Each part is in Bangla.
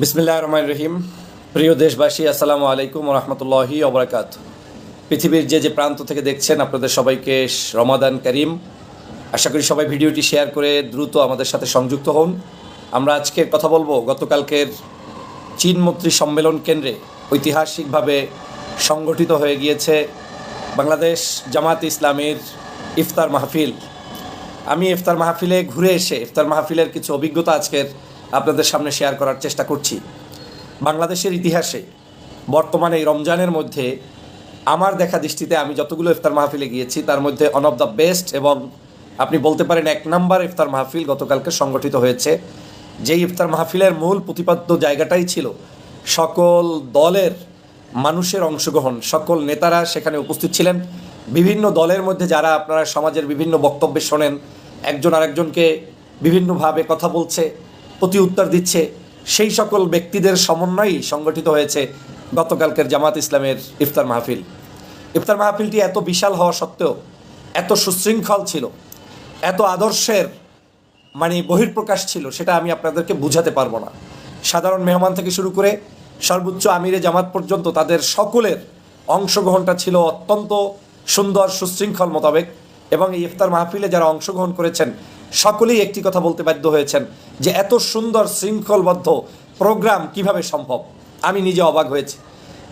বিসমিল্লাহ রহমান রহিম। প্রিয় দেশবাসী, আসসালামু আলাইকুম রহমতুল্লাহি অবরাকাত পৃথিবীর যে যে প্রান্ত থেকে দেখছেন আপনাদের সবাইকে রমাদান করিম। আশা করি সবাই ভিডিওটি শেয়ার করে দ্রুত আমাদের সাথে সংযুক্ত হন। আমরা আজকে কথা বলব গতকালকের চীন মন্ত্রী সম্মেলন কেন্দ্রে ঐতিহাসিকভাবে সংগঠিত হয়ে গিয়েছে বাংলাদেশ জামাত ইসলামের ইফতার মাহফিল। আমি ইফতার মাহফিলে ঘুরে এসে, ইফতার মাহফিলের কিছু অভিজ্ঞতা আজকের আপনাদের সামনে শেয়ার করার চেষ্টা করছি। বাংলাদেশের ইতিহাসে, বর্তমানে এই রমজানের মধ্যে আমার দেখা দৃষ্টিতে আমি যতগুলো ইফতার মাহফিলে গিয়েছি, তার মধ্যে অন অফ দ্য বেস্ট এবং আপনি বলতে পারেন এক নাম্বার ইফতার মাহফিল গতকালকে সংগঠিত হয়েছে। যেই ইফতার মাহফিলের মূল প্রতিপাদ্য জায়গাটাই ছিল সকল দলের মানুষের অংশগ্রহণ। সকল নেতারা সেখানে উপস্থিত ছিলেন। বিভিন্ন দলের মধ্যে যারা আপনারা সমাজের বিভিন্ন বক্তব্যে শোনেন, একজন আরেকজনকে বিভিন্নভাবে কথা বলছে। প্রতি উত্তর দিচ্ছে। সেই সকল ব্যক্তিদের সমন্বয়েই সংগঠিত হয়েছে গতকালকের জামাত ইসলামের ইফতার মাহফিল। ইফতার মাহফিলটি এত বিশাল হওয়া সত্ত্বেও, এত সুশৃঙ্খল ছিল, এত আদর্শের মানে বহির্প্রকাশ ছিল, সেটা আমি আপনাদেরকে বুঝাতে পারব না। সাধারণ মেহমান থেকে শুরু করে সর্বোচ্চ আমিরে জামাত পর্যন্ত তাদের সকলের অংশগ্রহণটা ছিল অত্যন্ত সুন্দর, সুশৃঙ্খল মোতাবেক এবং এই ইফতার মাহফিলে যারা অংশগ্রহণ করেছেন সকলেই একটি কথা বলতে বাধ্য হয়েছেন যে এত সুন্দর শৃঙ্খলবদ্ধ প্রোগ্রাম কীভাবে সম্ভব? আমি নিজে অবাক হয়েছি।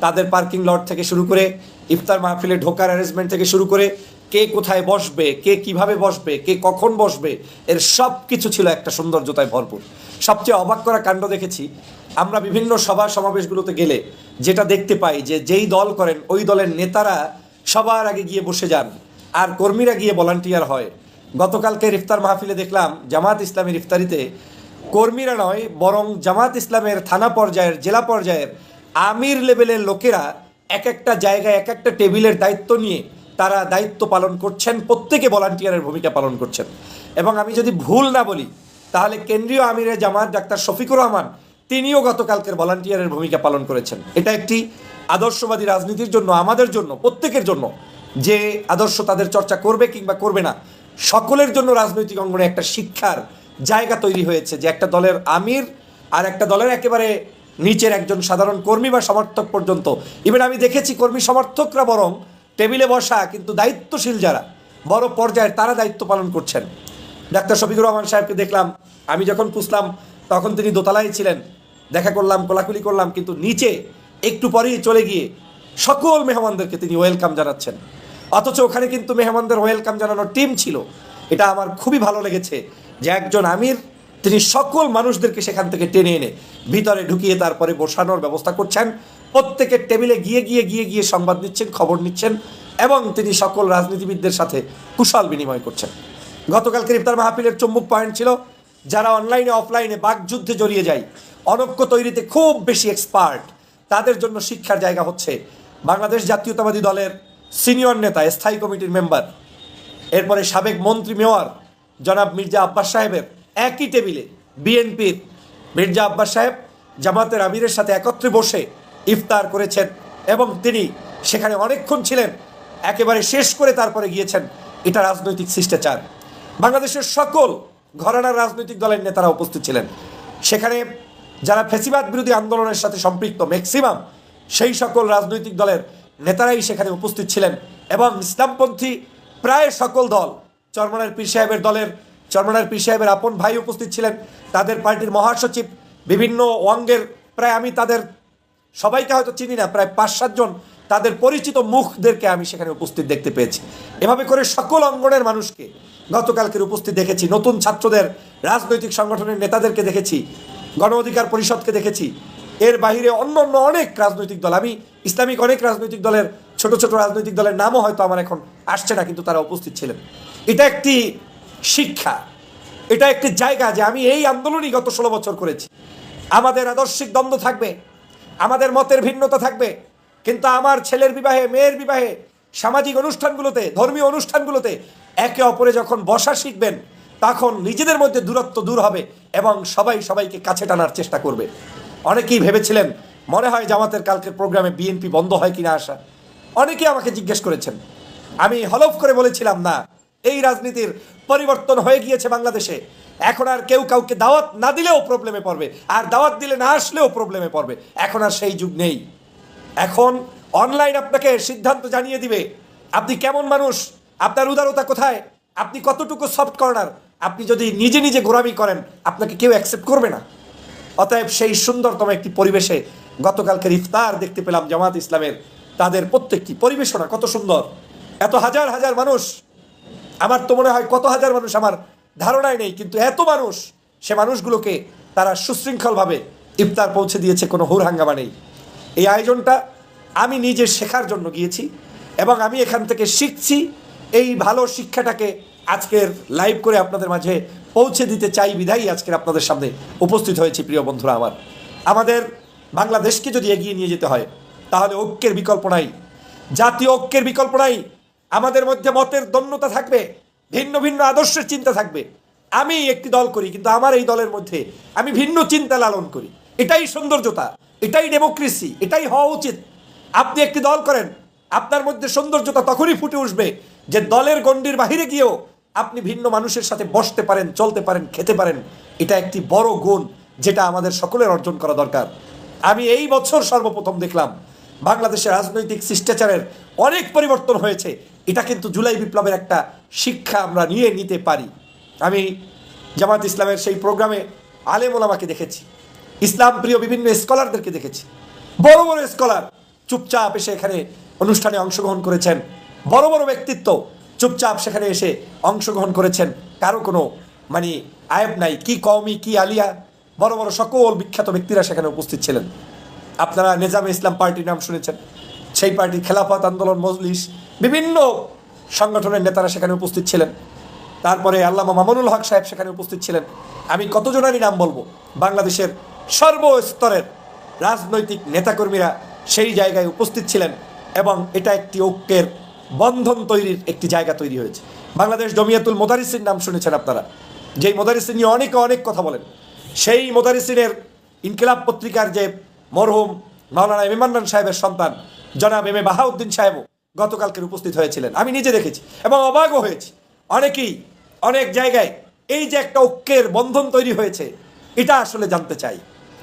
তাদের পার্কিং লট থেকে শুরু করে ইফতার মাহফিলে ঢোকার অ্যারেঞ্জমেন্ট থেকে শুরু করে কে কোথায় বসবে, কে কীভাবে বসবে, কে কখন বসবে, এর সব কিছু ছিল একটা সৌন্দর্যতায় ভরপুর। সবচেয়ে অবাক করা কাণ্ড দেখেছি, আমরা বিভিন্ন সভা সমাবেশগুলোতে গেলে যেটা দেখতে পাই যে যেই দল করেন, ওই দলের নেতারা সবার আগে গিয়ে বসে যান। আর কর্মীরা গিয়ে ভলান্টিয়ার হয়। গতকালকের ইফতার মাহফিলে দেখলাম জামাত ইসলামের ইফতারিতে কর্মীরা নয়, বরং জামাত ইসলামের থানা পর্যায়ের, জেলা পর্যায়ের আমির লেভেলের লোকেরা এক একটা জায়গায়, এক একটা টেবিলের দায়িত্ব নিয়ে তারা দায়িত্ব পালন করছেন, প্রত্যেকে ভলান্টিয়ারের ভূমিকা পালন করছেন। এবং আমি যদি ভুল না বলি, তাহলে কেন্দ্রীয় আমিরের জামাত ডাক্তার শফিকুর রহমান, তিনিও গতকালকের ভলান্টিয়ারের ভূমিকা পালন করেছেন। এটা একটি আদর্শবাদী রাজনীতির জন্য, আমাদের জন্য, প্রত্যেকের জন্য যে আদর্শ তাদের চর্চা করবে কিংবা করবে না সকলের জন্য রাজনৈতিক অঙ্গনে একটা শিক্ষার জায়গা তৈরি হয়েছে যে একটা দলের আমির আর একটা দলের একেবারে নিচের একজন সাধারণ কর্মী বা সমর্থক পর্যন্ত। ইভেন আমি দেখেছি কর্মী সমর্থকরা বরং টেবিলে বসা কিন্তু দায়িত্বশীল যারা, বড় পর্যায়ের তারা দায়িত্ব পালন করছেন। ডাক্তার শফিকুর রহমান সাহেবকে দেখলাম, আমি যখন পুষলাম, তখন তিনি দোতলায় ছিলেন, দেখা করলাম, কোলাকুলি করলাম, কিন্তু নিচে একটু পরেই চলে গিয়ে সকল মেহমানদেরকে তিনি ওয়েলকাম জানাচ্ছেন। অথচ ওখানে কিন্তু মেহমানদের ওয়েলকাম জানানোর টিম ছিল। এটা আমার খুবই ভালো লেগেছে যে একজন আমির, তিনি সকল মানুষদেরকে সেখান থেকে টেনে এনে ভিতরে ঢুকিয়ে তারপরে বসানোর ব্যবস্থা করছেন। প্রত্যেকের টেবিলে গিয়ে গিয়ে গিয়ে গিয়ে সংবাদ নিচ্ছেন, খবর নিচ্ছেন এবং তিনি সকল রাজনীতিবিদদের সাথে কুশল বিনিময় করছেন। গতকালকের ইফতার মাহফিলের চুম্বক পয়েন্ট ছিল, যারা অনলাইনে অফলাইনে বাকযুদ্ধে জড়িয়ে যায়। অনক্য তৈরিতে খুব বেশি এক্সপার্ট তাদের জন্য শিক্ষার জায়গা হচ্ছে বাংলাদেশ জাতীয়তাবাদী দলের সিনিয়র নেতা, স্থায়ী কমিটির মেম্বার, এরপরে সাবেক মন্ত্রী মেয়র জনাব মির্জা আব্বাস সাহেবের একই টেবিলে বিএনপির মির্জা আব্বাস সাহেব জামাতের আমিরের সাথে একত্রে বসে ইফতার করেছেন এবং তিনি সেখানে অনেকক্ষণ ছিলেন, একেবারে শেষ করে তারপরে গিয়েছেন। এটা রাজনৈতিক শিষ্টাচার। বাংলাদেশের সকল ঘরানার রাজনৈতিক দলের নেতারা উপস্থিত ছিলেন। সেখানে যারা ফেসিবাদ বিরোধী আন্দোলনের সাথে সম্পৃক্ত ম্যাক্সিমাম সেই সকল রাজনৈতিক দলের নেতারাই সেখানে উপস্থিত ছিলেন এবং ইসলামপন্থী প্রায় সকল দল চরমনার পীর সাহেবের দলের চরমনার পীর সাহেবের আপন ভাই উপস্থিত ছিলেন, তাদের পার্টির মহাসচিব, বিভিন্ন অঙ্গের প্রায় আমি তাদের সবাইকে হয়তো চিনি না, প্রায় পাঁচ সাতজন তাদের পরিচিত মুখদেরকে আমি সেখানে উপস্থিত দেখতে পেয়েছি। এভাবে করে সকল অঙ্গনের মানুষকে গতকালকের উপস্থিত দেখেছি, নতুন ছাত্রদের, রাজনৈতিক সংগঠনের নেতাদেরকে দেখেছি, গণ অধিকার পরিষদকে দেখেছি। এর বাইরে অন্য অন্য অনেক রাজনৈতিক দল, আমি ইসলামিক অনেক রাজনৈতিক দলের, ছোট ছোট রাজনৈতিক দলের নামও হয়তো আমার এখন আসছে না, কিন্তু তারা উপস্থিত ছিলেন। এটা একটি শিক্ষা, এটা একটি জায়গা যে আমি এই আন্দোলনই গত ষোলো বছর করেছি। আমাদের আদর্শিক দ্বন্দ্ব থাকবে, আমাদের মতের ভিন্নতা থাকবে, কিন্তু আমার ছেলের বিবাহে, মেয়ের বিবাহে, সামাজিক অনুষ্ঠানগুলোতে, ধর্মীয় অনুষ্ঠানগুলোতে একে অপরে যখন বসা শিখবেন, তখন নিজেদের মধ্যে দূরত্ব দূর হবে এবং সবাই সবাইকে কাছে টানার চেষ্টা করবে। অনেকেই ভেবেছিলেন মনে হয় জামাতের কালকের প্রোগ্রামে বিএনপি বন্ধ হয় কিনা আসা অনেকে আমাকে জিজ্ঞেস করেছেন। আমি হলফ করে বলেছিলাম, না, এই রাজনীতির পরিবর্তন হয়ে গিয়েছে বাংলাদেশে। এখন আর কেউ কাউকে দাওয়াত না দিলেও প্রবলেমে পড়বে। আর দাওয়াত দিলে না আসলেও প্রবলেমে পড়বে। এখন আর সেই যুগ নেই। এখন অনলাইন আপনাকে সিদ্ধান্ত জানিয়ে দিবে, আপনি কেমন মানুষ? আপনার উদারতা কোথায়? আপনি কতটুকু সফট কর্নার আপনি যদি নিজে নিজে গোড়ামি করেন, আপনাকে কেউ অ্যাকসেপ্ট করবে না। অতএব সেই সুন্দরতম একটি পরিবেশে গতকালকের ইফতার দেখতে পেলাম জামাত ইসলামের। তাদের প্রত্যেকটি পরিবেশনা কত সুন্দর। এত হাজার হাজার মানুষ। আমার তো মনে হয় কত হাজার মানুষ আমার ধারণায় নেই, কিন্তু এত মানুষ, সে মানুষগুলোকে তারা সুশৃঙ্খলভাবে ইফতার পৌঁছে দিয়েছে, কোনো হুর হাঙ্গামা নেই। এই আয়োজনটা আমি নিজে শেখার জন্য গিয়েছি এবং আমি এখান থেকে শিখছি। এই ভালো শিক্ষাটাকে আজকের লাইভ করে আপনাদের মাঝে পৌঁছে দিতে চাই বিধাই আজকের আপনাদের সামনে উপস্থিত হয়েছি প্রিয় বন্ধুরা আমার। আমাদের বাংলাদেশকে যদি এগিয়ে নিয়ে যেতে হয়, তাহলে ঐক্যের বিকল্প নাই। জাতীয় ঐক্যের বিকল্প নাই। আমাদের মধ্যে মতের দন্যতা থাকবে, ভিন্ন ভিন্ন আদর্শের চিন্তা থাকবে। আমি একটি দল করি, কিন্তু আমার এই দলের মধ্যে আমি ভিন্ন চিন্তা লালন করি। এটাই সৌন্দর্যতা, এটাই ডেমোক্রেসি, এটাই হওয়া উচিত। আপনি একটি দল করেন, আপনার মধ্যে সৌন্দর্যতা তখনই ফুটে উঠবে যে দলের গণ্ডির বাহিরে গিয়েও আপনি ভিন্ন মানুষের সাথে বসতে পারেন, চলতে পারেন, খেতে পারেন। এটা একটি বড় গুণ যেটা আমাদের সকলের অর্জন করা দরকার। আমি এই বছর সর্বপ্রথম দেখলাম বাংলাদেশের রাজনৈতিক শিষ্টাচারের অনেক পরিবর্তন হয়েছে। এটা কিন্তু জুলাই বিপ্লবের একটা শিক্ষা আমরা নিয়ে নিতে পারি। আমি জামাত ইসলামের সেই প্রোগ্রামে আলেম ওলামাকে দেখেছি, ইসলাম প্রিয় বিভিন্ন স্কলারদেরকে দেখেছি। বড় বড় স্কলার চুপচাপ এসে এখানে অনুষ্ঠানে অংশগ্রহণ করেছেন। বড় বড় ব্যক্তিত্ব চুপচাপ সেখানে এসে অংশগ্রহণ করেছেন। কারও কোনো মানে আয়েব নাই, কি কওমি, কি আলিয়া বড় বড় সকল বিখ্যাত ব্যক্তিরা সেখানে উপস্থিত ছিলেন। আপনারা নিজামে ইসলাম পার্টির নাম শুনেছেন। সেই পার্টির খেলাফত আন্দোলন, মজলিস, বিভিন্ন সংগঠনের নেতারা সেখানে উপস্থিত ছিলেন। তারপরে আল্লামা মামুনুল হক সাহেব সেখানে উপস্থিত ছিলেন। আমি কতজনেরই নাম বলব? বাংলাদেশের সর্বস্তরের রাজনৈতিক নেতাকর্মীরা সেই জায়গায় উপস্থিত ছিলেন এবং এটা একটি ঐক্যের বন্ধন তৈরির একটি জায়গা তৈরি হয়েছে। বাংলাদেশ জমিয়াতুল মোদারিসির নাম শুনেছেন আপনারা। যেই মোদারিসিন নিয়ে অনেকে অনেক কথা বলেন। সেই মোদারিসিনের ইনকিলাব পত্রিকার যে মরহুম মাওলানা এম ইমান্নান সাহেবের সন্তান, জনাব এম এ বাহাউদ্দিন সাহেবও গতকালকের উপস্থিত হয়েছিলেন। আমি নিজে দেখেছি এবং অবাকও হয়েছি। অনেকেই, অনেক জায়গায় এই যে একটা ঐক্যের বন্ধন তৈরি হয়েছে, এটা আসলে জানতে চাই,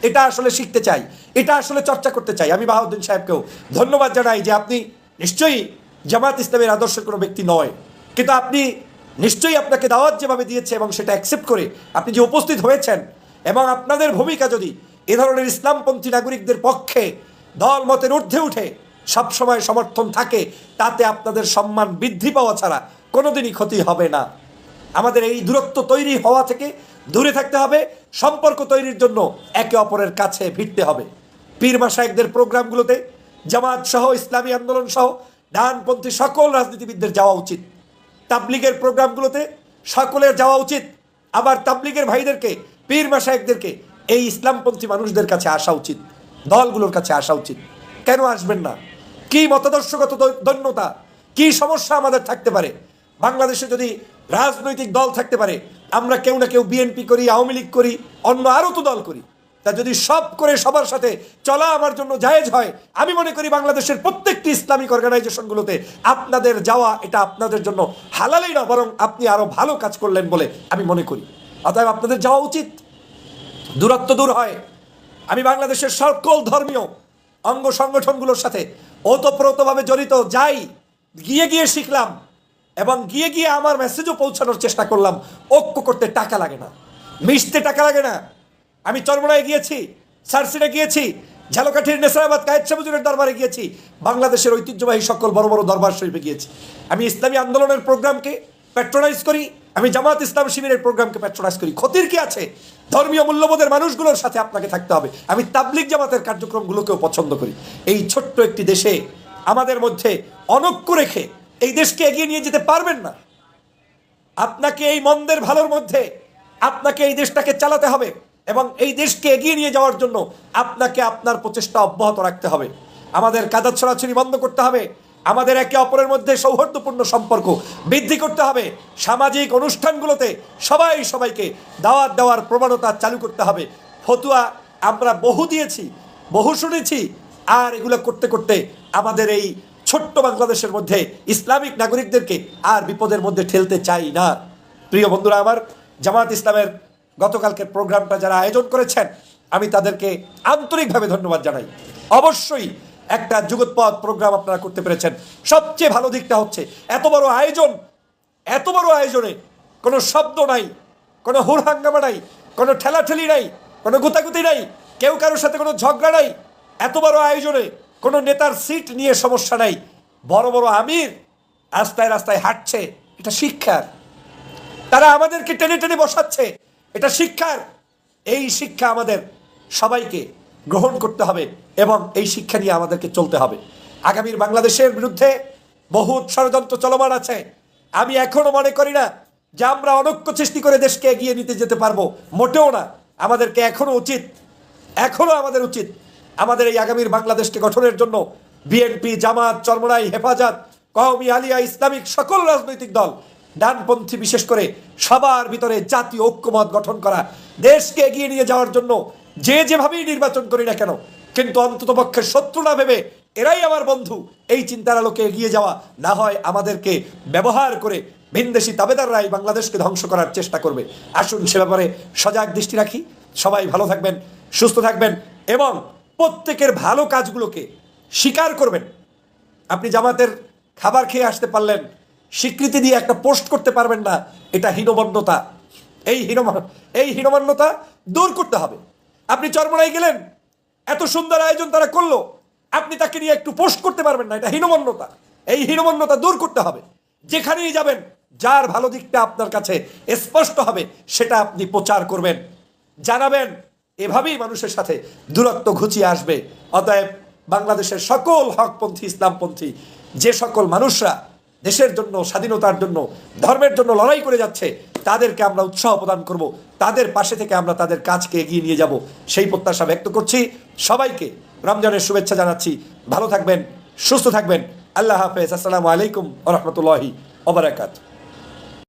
এটা আসলে শিখতে চাই, এটা আসলে চর্চা করতে চাই। আমি বাহাউদ্দিন সাহেবকেও ধন্যবাদ জানাই যে আপনি নিশ্চয়ই জামাত ইসলামের আদর্শের কোনো ব্যক্তি নয়, কিন্তু আপনি নিশ্চয়ই আপনাকে দাওয়াত যেভাবে দিয়েছে এবং সেটা অ্যাকসেপ্ট করে আপনি যে উপস্থিত হয়েছেন এবং আপনাদের ভূমিকা যদি এ ধরনের ইসলামপন্থী নাগরিকদের পক্ষে দল মতের ঊর্ধ্বে উঠে সবসময় সমর্থন থাকে, তাতে আপনাদের সম্মান বৃদ্ধি পাওয়া ছাড়া কোনোদিনই ক্ষতি হবে না। আমাদের এই দূরত্ব তৈরি হওয়া থেকে দূরে থাকতে হবে, সম্পর্ক তৈরির জন্য একে অপরের কাছে ভিড়তে হবে। পীর মাসায়কদের প্রোগ্রামগুলোতে জামাত সহ, ইসলামী আন্দোলন সহ ডানপন্থী সকল রাজনীতিবিদদের যাওয়া উচিত। তাবলিগের প্রোগ্রামগুলোতে সকলের যাওয়া উচিত। আবার তাবলিগের ভাইদেরকে পীর মাসায়কদেরকে এই ইসলামপন্থী মানুষদের কাছে আসা উচিত, দলগুলোর কাছে আসা উচিত। কেন আসবেন না? কি মতাদর্শগত দৈন্যতা, কি সমস্যা আমাদের থাকতে পারে? বাংলাদেশে যদি রাজনৈতিক দল থাকতে পারে, আমরা কেউ না কেউ বিএনপি করি, আওয়ামী লীগ করি, অন্য আরও তো দল করি। তা যদি সব করে সবার সাথে চলা আমার জন্য জায়েজ হয়, আমি মনে করি বাংলাদেশের প্রত্যেকটি ইসলামিক অর্গানাইজেশনগুলোতে আপনাদের যাওয়া এটা আপনাদের জন্য হালালেই না, বরং আপনি আরও ভালো কাজ করলেন বলে আমি মনে করি। অতএব আপনাদের যাওয়া উচিত। দূরত্ব দূর হয়। আমি বাংলাদেশের সকল ধর্মীয় অঙ্গ সংগঠনগুলোর সাথে ওতপ্রোতভাবে জড়িত। যাই, গিয়ে গিয়ে শিখলাম এবং গিয়ে গিয়ে আমার মেসেজও পৌঁছানোর চেষ্টা করলাম। ঐক্য করতে টাকা লাগে না। মিশতে টাকা লাগে না। আমি চরমনায় গিয়েছি, সারসিনে গিয়েছি, ঝালকাঠির নেসারাবাদ কায়েদ সাবুজুরের দরবারে গিয়েছি, বাংলাদেশের ঐতিহ্যবাহী সকল বড় বড় দরবার শরীফে গিয়েছি। আমি ইসলামী আন্দোলনের প্রোগ্রামকে প্যাট্রোনাইজ করি। আমি জামাত ইসলাম শিবিরের প্রোগ্রামকে প্যাট্রোনাইজ করি। ক্ষতির কি আছে? ধর্মীয় মূল্যবোধের মানুষগুলোর সাথে আপনাকে থাকতে হবে। আমি তাবলিক জামাতের কার্যক্রমগুলোকেও পছন্দ করি। এই ছোট্ট একটি দেশে আমাদের মধ্যে অনক্য রেখে এই দেশকে এগিয়ে নিয়ে যেতে পারবেন না। আপনাকে এই মন্দের ভালোর মধ্যে আপনাকে এই দেশটাকে চালাতে হবে এবং এই দেশকে এগিয়ে নিয়ে যাওয়ার জন্য আপনাকে আপনার প্রচেষ্টা অব্যাহত রাখতে হবে। আমাদের কাদার ছড়াছড়ি বন্ধ করতে হবে। আমাদের একে অপরের মধ্যে সৌহার্দ্যপূর্ণ সম্পর্ক বৃদ্ধি করতে হবে। সামাজিক অনুষ্ঠানগুলোতে সবাই সবাইকে দাওয়াত দেওয়ার প্রবণতা চালু করতে হবে। ফতুয়া আমরা বহু দিয়েছি, বহু শুনেছি, আর এগুলো করতে করতে আমাদের এই ছোট্ট বাংলাদেশের মধ্যে ইসলামিক নাগরিকদেরকে আর বিপদের মধ্যে ঠেলতে চাই না। প্রিয় বন্ধুরা, আমার জামাত ইসলামের গতকালকের প্রোগ্রামটা যারা আয়োজন করেছেন, আমি তাদেরকে আন্তরিকভাবে ধন্যবাদ জানাই। অবশ্যই একটা যুগোৎপদ প্রোগ্রাম আপনারা করতে পেরেছেন। সবচেয়ে ভালো দিকটা হচ্ছে, এত বড় আয়োজন, এত বড় আয়োজনে কোনো শব্দ নাই, কোনো হুড়হাঙ্গামা নাই, কোনো ঠেলাঠেলি নাই, কোনো গুতাগুতি নাই, কেউ কারোর সাথে কোনো ঝগড়া নাই, এত বড় আয়োজনে কোনো নেতার সিট নিয়ে সমস্যা নাই। বড় বড় আমির রাস্তায় রাস্তায় হাঁটছে, এটা শিক্ষার। তারা আমাদেরকে টেনে টেনে বসাচ্ছে, এটা শিক্ষার। এই শিক্ষা আমাদের সবাইকে গ্রহণ করতে হবে এবং এই শিক্ষা নিয়ে আমাদেরকে চলতে হবে। আগামীর বাংলাদেশের বিরুদ্ধে বহুত ষড়যন্ত্র চলমান আছে। আমি এখনও মনে করি না যে আমরা অনৈক্য সৃষ্টি করে দেশকে এগিয়ে নিতে যেতে পারব। মোটেও না। আমাদেরকে এখনও উচিত, এখনও আমাদের উচিত আমাদের এই আগামীর বাংলাদেশকে গঠনের জন্য বিএনপি, জামাত, চরমনাই, হেফাজত, কওমি, আলিয়া, ইসলামিক সকল রাজনৈতিক দল, ডানপন্থী বিশেষ করে সবার ভিতরে জাতীয় ঐক্যমত গঠন করা, দেশকে এগিয়ে নিয়ে যাওয়ার জন্য যে যেভাবেই নির্বাচন করি না কেন, কিন্তু অন্তত পক্ষে শত্রু না ভেবে এরাই আমার বন্ধু। এই চিন্তার আলোকে এগিয়ে যাওয়া না হয় আমাদেরকে ব্যবহার করে ভিনদেশি তাবেদাররাই বাংলাদেশকে ধ্বংস করার চেষ্টা করবে। আসুন সে ব্যাপারে সজাগ দৃষ্টি রাখি। সবাই ভালো থাকবেন, সুস্থ থাকবেন এবং প্রত্যেকের ভালো কাজগুলোকে স্বীকার করবেন। আপনি জামাতের খাবার খেয়ে আসতে পারলেন, স্বীকৃতি দিয়ে একটা পোস্ট করতে পারবেন না, এটা হীনমন্যতা। এই হীনম, এই হীনমান্যতা দূর করতে হবে। আপনি চরমনাই গেলেন, এত সুন্দর আয়োজন তারা করল, আপনি তাকে নিয়ে একটু পোস্ট করতে পারবেন না, এটা হীনমন্যতা। এই হীনমন্যতা দূর করতে হবে। যেখানেই যাবেন, যার ভালো দিকটা আপনার কাছে স্পষ্ট হবে, সেটা আপনি প্রচার করবেন। জানাবেন, এভাবেই মানুষের সাথে দূরত্ব ঘুচিয়ে আসবে। অতএব বাংলাদেশের সকল হকপন্থী, ইসলামপন্থী, যে সকল মানুষরা দেশের জন্য, স্বাধীনতার জন্য, ধর্মের জন্য লড়াই করে যাচ্ছে তাদেরকে আমরা উৎসাহ প্রদান করব। তাদের পাশে থেকে আমরা তাদের কাজকে এগিয়ে নিয়ে যাব। সেই প্রত্যাশা ব্যক্ত করছি। সবাইকে রমজানের শুভেচ্ছা জানাচ্ছি। ভালো থাকবেন, সুস্থ থাকবেন। আল্লাহ হাফেজ। আসসালামু আলাইকুম রহমতুল্লাহি ওবরাকাত